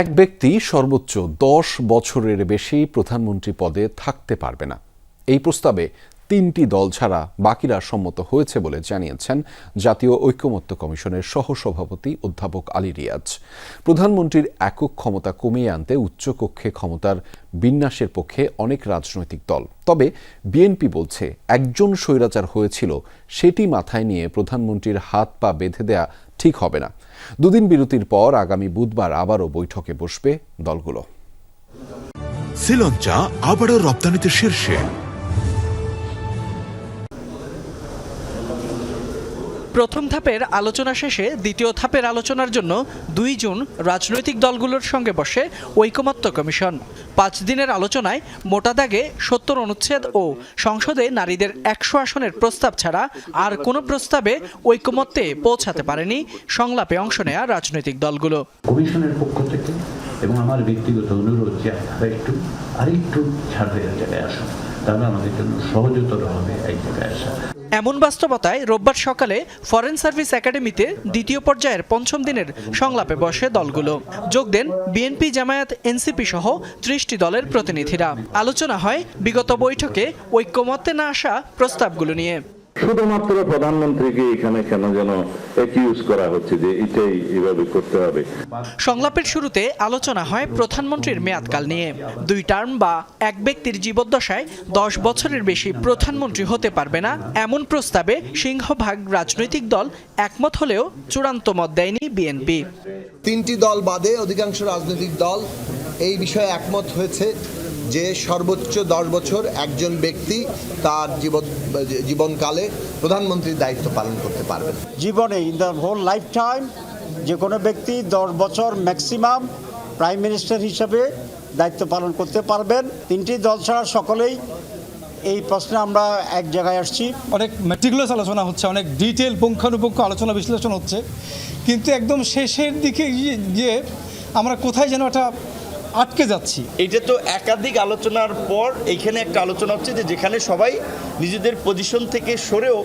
এক ব্যক্তি সর্বোচ্চ দশ বছরের বেশি প্রধানমন্ত্রী পদে থাকতে পারবে না। এই প্রস্তাবে তিনটি দল ছাড়া বাকিরা সম্মত হয়েছে বলে জানিয়েছেন জাতীয় ঐক্যমত্য কমিশনের সহসভাপতি অধ্যাপক আলী রিয়াজ। প্রধানমন্ত্রীর একক ক্ষমতা কমিয়ে আনতে উচ্চকক্ষে ক্ষমতার বিন্যাসের পক্ষে অনেক রাজনৈতিক দল। তবে বিএনপি বলছে, একজন স্বৈরাচার হয়েছিল, সেটি মাথায় নিয়ে প্রধানমন্ত্রীর হাত পা বেঁধে দেয়া ঠিক হবে না। দুদিন বিরতির পর আগামী বুধবার আবারও বৈঠকে বসবে দলগুলো। শ্রীলঞ্চা আবারও রপ্তানিতে শীর্ষে। প্রথম ধাপের আলোচনা শেষে দ্বিতীয় ধাপের আলোচনার জন্য দুই জুন রাজনৈতিক দলগুলোর সঙ্গে বসে ঐকমত্য কমিশন। পাঁচ দিনের আলোচনায় মোটা দাগে সত্তর অনুচ্ছেদ ও সংসদে নারীদের একশো আসনের প্রস্তাব ছাড়া আর কোনো প্রস্তাবে ঐকমত্যে পৌঁছাতে পারেনি সংলাপে অংশ নেয়া রাজনৈতিক দলগুলো। কমিশনের পক্ষ থেকে এবং আমার ব্যক্তিগত অনুরোধ যে আরেকটু ছাড় তাহলে আমাদের জন্য সহজতর হবে জায়গায় আসা। এমন বাস্তবতায় রোববার সকালে ফরেন সার্ভিস একাডেমিতে দ্বিতীয় পর্যায়ের পঞ্চম দিনের সংলাপে বসে দলগুলো। যোগ দেন বিএনপি, জামায়াত, এনসিপি সহ ত্রিশটি দলের প্রতিনিধিরা। আলোচনা হয় বিগত বৈঠকে ঐক্যমত্যে না আসা প্রস্তাবগুলো নিয়ে। শুধুমাত্র প্রধানমন্ত্রীকে এখানে কেন যেন একিউজ করা হচ্ছে যে এটাই এভাবে করতে হবে? সংলাপের শুরুতে আলোচনা হয় প্রধানমন্ত্রীর মেয়াদকাল নিয়ে। দুই টার্ম বা এক ব্যক্তির জীবদ্দশায় দশ বছরের বেশি প্রধানমন্ত্রী হতে পারবে না এমন প্রস্তাবে সিংহভাগ রাজনৈতিক দল একমত হলেও চূড়ান্ত মত দেয়নি বিএনপি। তিনটি দল বাদে অধিকাংশ রাজনৈতিক দল এই বিষয়ে একমত হয়েছে। যে সর্বোচ্চ দশ বছর একজন ব্যক্তি তার জীবন জীবনকালে প্রধানমন্ত্রীর দায়িত্ব পালন করতে পারবেন। জীবনে in the whole life time যে কোনো ব্যক্তি দশ বছর ম্যাক্সিমাম প্রাইম মিনিস্টার হিসাবে দায়িত্ব পালন করতে পারবেন। তিনটি দল ছাড়া সকলেই এই প্রশ্নে আমরা এক জায়গায় আসছি। অনেক মেটিকুলাস আলোচনা হচ্ছে অনেক ডিটেল পুঙ্খানুপুঙ্খ আলোচনা বিশ্লেষণ হচ্ছে। কিন্তু একদম শেষের দিকে গিয়ে গিয়ে আমরা কোথায় যেন একটা আটকে যাচ্ছি। এটা তো একাধিক আলোচনার পর এইখানে একটা আলোচনা হচ্ছে যে যেখানে সবাই নিজেদের পজিশন থেকে সরেও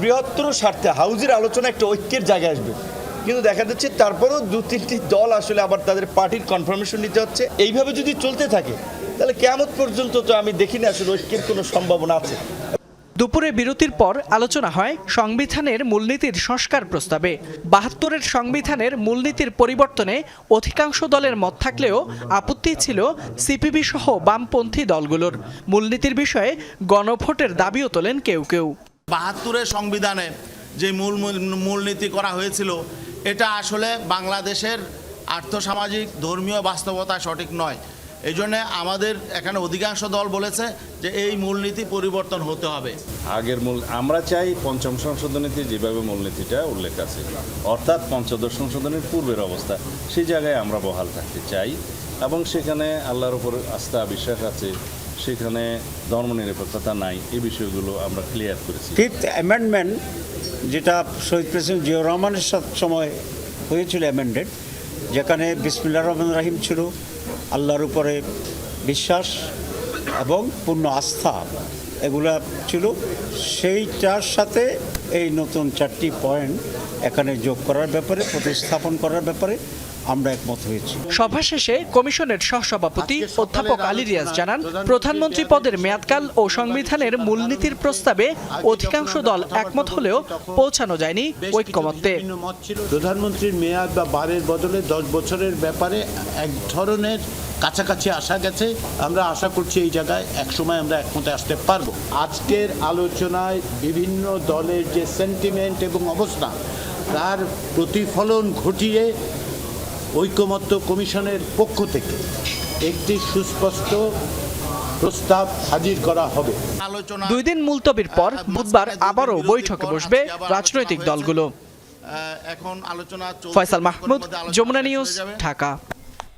বৃহত্তর স্বার্থে হাউজের আলোচনা একটা ঐক্যের জায়গায় আসবে। কিন্তু দেখা যাচ্ছে তারপরেও দু, তিনটি দল আসলে আবার তাদের পার্টির কনফার্মেশন নিতে হচ্ছে। এইভাবে যদি চলতে থাকে, তাহলে কেমন পর্যন্ত তো আমি দেখি না আসলে ঐক্যের কোনো সম্ভাবনা আছে। দুপুরে বিরতির পর আলোচনা হয় সংবিধানের মূলনীতির সংস্কার প্রস্তাবে। বাহাত্তরের সংবিধানের মূলনীতির পরিবর্তনে অধিকাংশ দলের মত থাকলেও আপত্তি ছিল সিপিবি সহ বামপন্থী দলগুলোর। মূলনীতির বিষয়ে গণভোটের দাবিও তোলেন কেউ কেউ। বাহাত্তরের সংবিধানে যে মূল মূল- মূলনীতি করা হয়েছিল, এটা আসলে বাংলাদেশের আর্থসামাজিক, ধর্মীয় বাস্তবতা সঠিক নয়। এই জন্যে আমাদের এখানে অধিকাংশ দল বলেছে যে এই মূলনীতি পরিবর্তন হতে হবে। আগের মূল আমরা চাই পঞ্চম সংশোধনীতে যেভাবে মূলনীতিটা উল্লেখ আছে অর্থাৎ পঞ্চদশ সংশোধনীর পূর্বের অবস্থা সেই জায়গায় আমরা বহাল থাকতে চাই এবং সেখানে আল্লাহর উপর আস্থা বিশ্বাস আছে সেখানে ধর্মনিরপেক্ষতা নাই এই বিষয়গুলো আমরা ক্লিয়ার করেছি। ফিফথ অ্যামেন্ডমেন্ট যেটা শহীদ প্রেসিডেন্ট জিয়াউর রহমানের সাথে সময় হয়েছিল অ্যামেন্ডেড যেখানে বিসমিল্লা রহমান রাহিম ছিল আল্লাহর উপরে বিশ্বাস এবং পূর্ণ আস্থা এগুলা ছিল। সেইটার সাথে এই নতুন চারটি পয়েন্ট এখানে যোগ করার ব্যাপারে, প্রতিস্থাপন করার ব্যাপারে আমরা একমত হয়েছি। সভা শেষে কমিশনের সহসভাপতি অধ্যাপক আলী রিয়াজ জানান প্রধানমন্ত্রী পদের মেয়াদকাল ও সংবিধানের মূলনীতির প্রস্তাবে অধিকাংশ দল একমত হলেও পৌঁছানো যায়নি ঐক্যমত্যে। প্রধানমন্ত্রীর মেয়াদ বা বারের বদলে দশ বছরের ব্যাপারে এক ধরনের কাছাকাছি আসা গেছে। আমরা আশা করছি এই জায়গায় একসময় আমরা একমতে আসতে পারব। আজকের আলোচনায় বিভিন্ন দলের যে সেন্টিমেন্ট এবং অবস্থা তার প্রতিফলন ঘটিয়ে ঐকমত্য কমিশনের পক্ষ থেকে একটি সুস্পষ্ট প্রস্তাব হাজির করা হবে। আলোচনা দুই দিন মুলতবির পর বুধবার আবারও বৈঠকে বসবে রাজনৈতিক দলগুলো। আহ, এখন আলোচনা। ফয়সাল মাহমুদ যমুনা নিউজ ঢাকা।